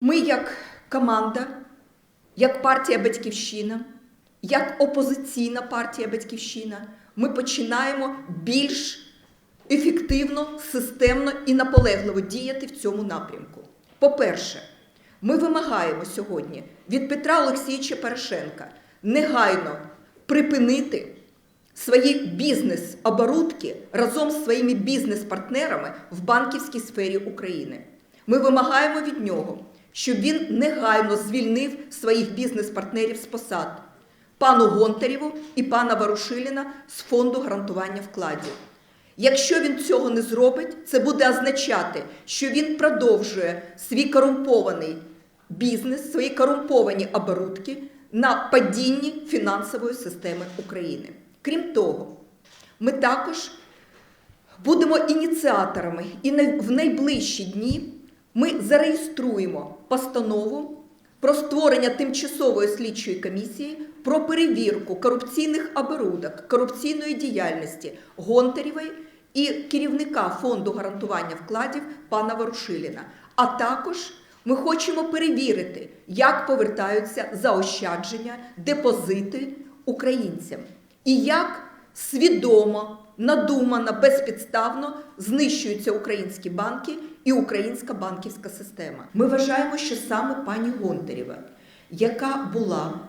Ми, як команда, як партія Батьківщина, як опозиційна партія Батьківщина, ми починаємо більш ефективно, системно і наполегливо діяти в цьому напрямку. По-перше, ми вимагаємо сьогодні від Петра Олексійовича Порошенка негайно припинити свої бізнес-оборудки разом з своїми бізнес-партнерами в банківській сфері України. Ми вимагаємо від нього, щоб він негайно звільнив своїх бізнес-партнерів з посад пану Гонтарєву і пана Варушиліна з фонду гарантування вкладів. Якщо він цього не зробить, це буде означати, що він продовжує свій корумпований бізнес, свої корумповані оборудки на падінні фінансової системи України. Крім того, ми також будемо ініціаторами і в найближчі дні ми зареєструємо постанову про створення тимчасової слідчої комісії про перевірку корупційних оборудок, корупційної діяльності Гонтарєвої і керівника фонду гарантування вкладів пана Ворушиліна. А також ми хочемо перевірити, як повертаються заощадження, депозити українцям і як свідомо, надумано, безпідставно знищуються українські банки і українська банківська система. Ми вважаємо, що саме пані Гонтарєва, яка була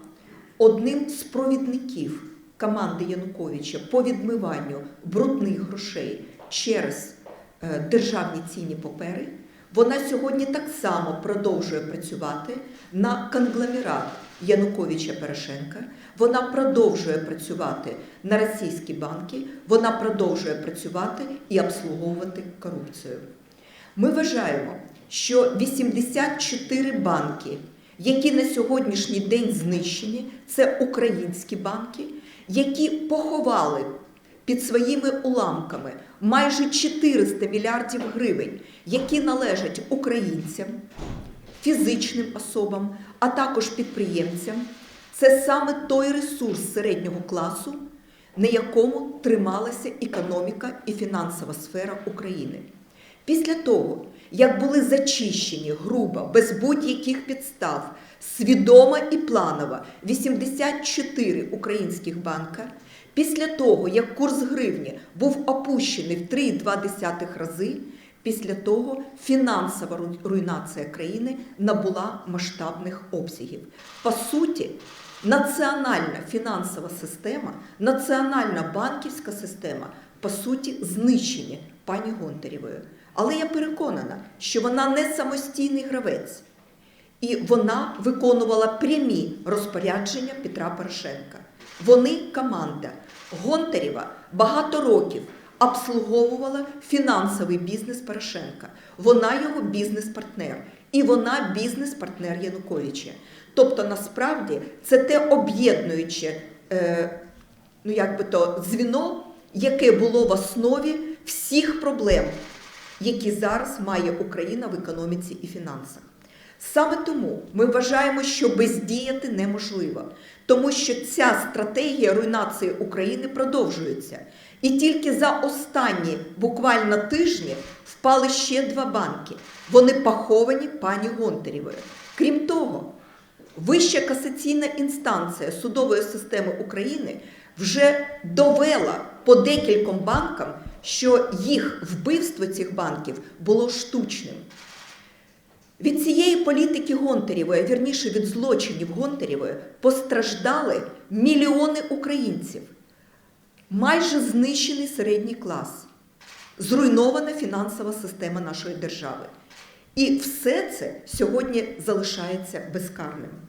одним з провідників команди Януковича по відмиванню брудних грошей через е, державні цінні папери, вона сьогодні так само продовжує працювати на конгломерат Януковича Порошенка. Вона продовжує працювати на російські банки, вона продовжує працювати і обслуговувати корупцію. Ми вважаємо, що 84 банки, які на сьогоднішній день знищені, це українські банки, які поховали під своїми уламками майже 400 мільярдів гривень, які належать українцям, фізичним особам, а також підприємцям. Це саме той ресурс середнього класу, на якому трималася економіка і фінансова сфера України. Після того, як були зачищені грубо, без будь-яких підстав, свідомо і планово 84 українських банка, після того, як курс гривні був опущений в 3,2 рази, після того фінансова руйнація країни набула масштабних обсягів. По суті, національна фінансова система, національна банківська система, по суті, знищені пані Гонтарєвою. Але я переконана, що вона не самостійний гравець. І вона виконувала прямі розпорядження Петра Порошенка. Вони команда. Гонтарєва багато років обслуговувала фінансовий бізнес Порошенка. Вона його бізнес-партнер. І вона бізнес-партнер Януковича. Тобто, насправді, це те об'єднуюче е, ну, як би то, дзвіно, яке було в основі всіх проблем, які зараз має Україна в економіці і фінансах. Саме тому ми вважаємо, що бездіяти неможливо, тому що ця стратегія руйнації України продовжується. І тільки за останні буквально тижні впали ще два банки. Вони поховані пані Гонтарєвою. Крім того, Вища касаційна інстанція судової системи України вже довела по декільком банкам, що їх вбивство цих банків було штучним. Від цієї політики Гонтарєвої, вірніше від злочинів Гонтарєвої, постраждали мільйони українців, майже знищений середній клас, зруйнована фінансова система нашої держави. І все це сьогодні залишається безкарним.